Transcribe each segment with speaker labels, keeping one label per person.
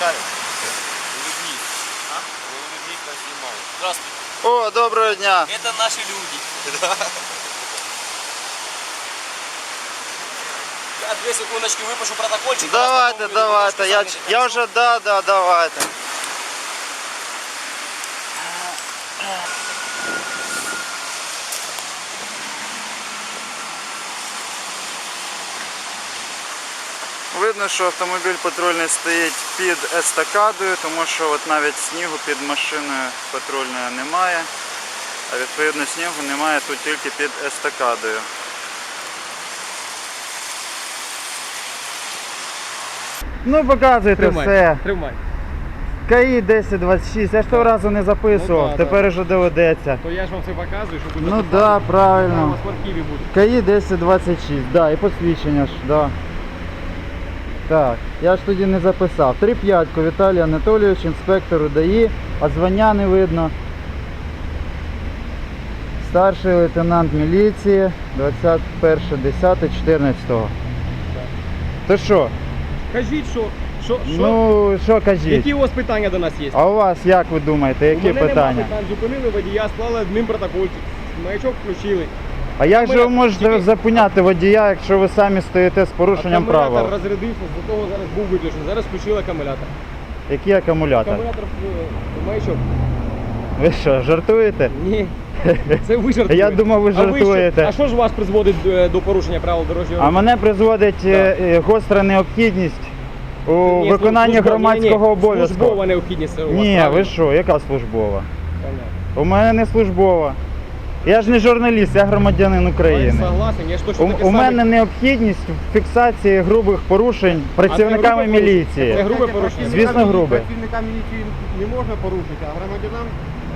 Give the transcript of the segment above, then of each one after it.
Speaker 1: Макарів. Улыбнись. А? Улыбнись, поснимал. Здравствуйте.
Speaker 2: О, доброго дня.
Speaker 1: Это наши люди. Я две секундочки выпишу протокольчик.
Speaker 2: Давайте,
Speaker 1: вы
Speaker 2: давайте. Я, я вже, да, да, давайте. Видно, що автомобіль патрульний стоїть під естакадою, тому що от навіть снігу під машиною патрульною немає. А відповідно снігу немає тут тільки під естакадою. Ну показуйте
Speaker 3: Тримай,
Speaker 2: все.
Speaker 3: тримай.
Speaker 2: КАІ 1026, я ж того разу не записував,
Speaker 3: Ну, да,
Speaker 2: тепер уже доведеться.
Speaker 3: То я ж вам це показую, щоб ви
Speaker 2: Ну
Speaker 3: записали.
Speaker 2: да,
Speaker 3: Там у
Speaker 2: правильно.
Speaker 3: вас в архіві буде.
Speaker 2: КАІ 1026, да, і посвідчення ж, да. Так, я ж тоді не записав. 3-5 Віталій Анатолійович, інспектору ДАІ, а звання не видно. Старший лейтенант міліції 21.10.14. То що?
Speaker 3: Кажіть, що, що, що?
Speaker 2: Ну, що кажіть?
Speaker 3: які у вас питання до нас є?
Speaker 2: А у вас як ви думаєте, які
Speaker 3: у мене
Speaker 2: питання?
Speaker 3: Нема питань. Зупинили водія, склали адмінпротокольчик, маячок включили.
Speaker 2: А як же ви можете зупиняти водія, якщо ви самі стоїте з порушенням
Speaker 3: Акумулятор
Speaker 2: правил?
Speaker 3: розрядився, з того зараз був виключений. Зараз включили акумулятор.
Speaker 2: Який акумулятор?
Speaker 3: Акумулятор в маячок.
Speaker 2: Ви що, жартуєте?
Speaker 3: Ні. Це ви жартуєте.
Speaker 2: Я думав, ви
Speaker 3: А що-
Speaker 2: жартуєте.
Speaker 3: А що ж вас призводить е, до порушення правил дорожнього
Speaker 2: А
Speaker 3: руху?
Speaker 2: мене призводить е, е, гостра необхідність у
Speaker 3: Ні,
Speaker 2: виконанні
Speaker 3: службова-
Speaker 2: громадського
Speaker 3: ні, ні,
Speaker 2: обов'язку.
Speaker 3: Службова необхідність. у вас,
Speaker 2: Ні,
Speaker 3: правильно?
Speaker 2: ви що, яка службова?
Speaker 3: Понятно.
Speaker 2: У мене не службова. Я ж не журналіст, я громадянин
Speaker 3: Я
Speaker 2: України.
Speaker 3: согласен, я ж точно
Speaker 2: У,
Speaker 3: таке
Speaker 2: у
Speaker 3: саме-
Speaker 2: мене необхідність в фіксації грубих порушень працівниками
Speaker 3: це
Speaker 2: міліції.
Speaker 3: Це грубе порушення.
Speaker 2: Звісно, грубе.
Speaker 4: Працівника міліції не можна порушити, а громадянам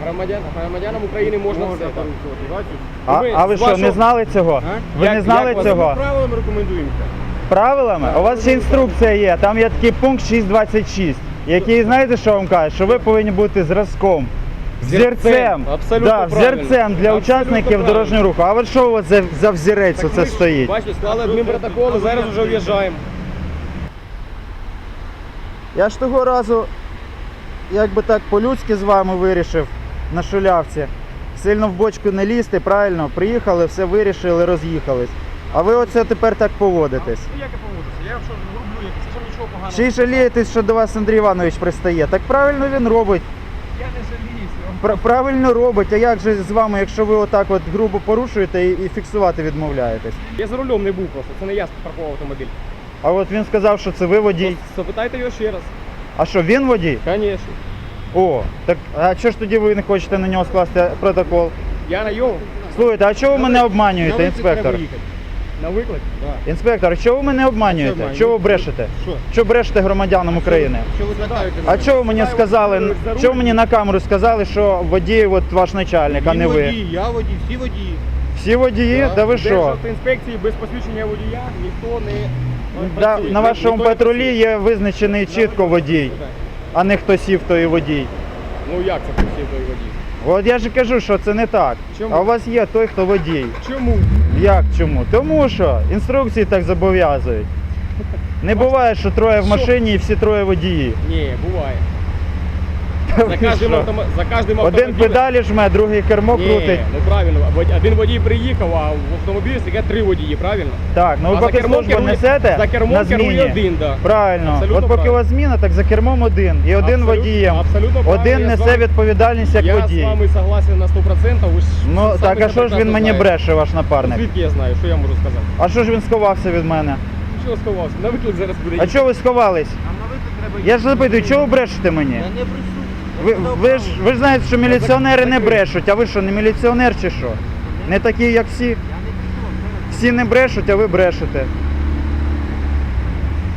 Speaker 3: Громадян, громадянам України можна,
Speaker 4: можна
Speaker 3: все.
Speaker 4: порушувати. Бачиш?
Speaker 2: А,
Speaker 3: Ви
Speaker 2: а ви
Speaker 3: з
Speaker 2: що, не знали цього?
Speaker 4: А?
Speaker 2: Ви
Speaker 3: Як-
Speaker 2: не знали
Speaker 3: як вас-
Speaker 2: цього?
Speaker 4: Ми правилам рекомендуємося.
Speaker 2: Правилами? У вас ще інструкція є, там є такий пункт 626, який знаєте, що вам каже? Що ви повинні бути зразком.
Speaker 3: Зірцем.
Speaker 2: Взірцем.
Speaker 3: Абсолютно
Speaker 2: да,
Speaker 3: правильно.
Speaker 2: взірцем для
Speaker 3: Абсолютно
Speaker 2: учасників
Speaker 3: правильно.
Speaker 2: дорожнього руху. А от що у вас за, за взірець
Speaker 3: Так
Speaker 2: оце
Speaker 3: ми ж,
Speaker 2: стоїть?
Speaker 3: Бачите, склали адмінпротоколи, зараз вже в'їжджаємо.
Speaker 2: Я ж того разу, якби так по-людськи з вами вирішив на шулявці. Сильно в бочку не лізти, правильно, приїхали, все вирішили, роз'їхались. А ви оце тепер так поводитесь.
Speaker 3: Ну як я поводжуся? Я що роблю, я скажу нічого поганого.
Speaker 2: Ще й жалієтесь, що до вас Андрій Іванович пристає. Так правильно він робить.
Speaker 3: Я не жаліюся.
Speaker 2: Правильно робить, а як же з вами, якщо ви отак от грубо порушуєте і, і фіксувати відмовляєтесь?
Speaker 3: Я за рулем не був просто, це не я паркував автомобіль.
Speaker 2: А от він сказав, що це ви водій.
Speaker 3: Запитайте його ще раз.
Speaker 2: А що, він водій?
Speaker 3: Звісно.
Speaker 2: О, так а чого ж тоді ви не хочете на нього скласти протокол?
Speaker 3: Я на його.
Speaker 2: Слухайте, а чого ви мене обманюєте, інспектор?
Speaker 3: На виклик?
Speaker 4: Да.
Speaker 2: Інспектор, чого ви мене обманюєте? Чого ви брешете?
Speaker 4: Що?
Speaker 2: Що брешете громадянам України?
Speaker 4: Що ви питаєте?
Speaker 2: А чого ви мені сказали, чого ви мені на камеру сказали, що водій от ваш начальник, а не ви?
Speaker 4: водій, я водій, всі водії.
Speaker 2: Всі водії?
Speaker 4: Так.
Speaker 2: Да ви що?
Speaker 3: Державтоінспекції без посвідчення водія ніхто не
Speaker 2: Да,
Speaker 3: працює.
Speaker 2: на вашому
Speaker 3: Ніхто не
Speaker 2: патрулі
Speaker 3: працює.
Speaker 2: є визначений чітко водій, а не хто сів, то і водій.
Speaker 3: Ну як це працює той водій?
Speaker 2: От я ж кажу, що це не так.
Speaker 3: Чому?
Speaker 2: А у вас є той, хто водій.
Speaker 3: Чому?
Speaker 2: Як чому? Тому що інструкції так зобов'язують. Не буває, що троє в машині і всі троє водії.
Speaker 3: Ні, буває. За кожним,
Speaker 2: що?
Speaker 3: автомо... за кожним
Speaker 2: Один педалі жме, другий кермо
Speaker 3: Ні,
Speaker 2: крутить.
Speaker 3: неправильно. Вод- Один водій приїхав, а в автомобілі сидять три водії, правильно?
Speaker 2: Так, ну ви
Speaker 3: А за
Speaker 2: поки
Speaker 3: кермом
Speaker 2: службу
Speaker 3: керує-
Speaker 2: несете
Speaker 3: за кермом
Speaker 2: на
Speaker 3: керує
Speaker 2: зміні.
Speaker 3: один, да.
Speaker 2: Правильно.
Speaker 3: Абсолютно
Speaker 2: От поки
Speaker 3: правильно.
Speaker 2: у вас зміна, так за кермом один. І один
Speaker 3: Абсолютно-
Speaker 2: водієм.
Speaker 3: абсолютно правильно,
Speaker 2: Один
Speaker 3: я з
Speaker 2: несе
Speaker 3: вами-
Speaker 2: відповідальність як
Speaker 3: Я
Speaker 2: водій.
Speaker 3: з вами согласен на 100%, ви ж
Speaker 2: Ну
Speaker 3: самі
Speaker 2: так, а
Speaker 3: це
Speaker 2: що ж він
Speaker 3: прекрасно
Speaker 2: мені
Speaker 3: знаєте.
Speaker 2: бреше, ваш напарник?
Speaker 3: Звідки я знаю, що я можу сказати?
Speaker 2: А що ж він сховався від мене?
Speaker 3: Чого сховався? На виклик зараз буде
Speaker 2: А чого ви сховались?
Speaker 4: А на виклик треба
Speaker 2: Я ж запитую, чого ви брешете мені?
Speaker 4: Я не присутній.
Speaker 2: Ви, ви, ж, ви ж знаєте, що міліціонери не брешуть, а ви що, не міліціонер чи що? Не такі, як всі? Всі не брешуть, а ви брешете.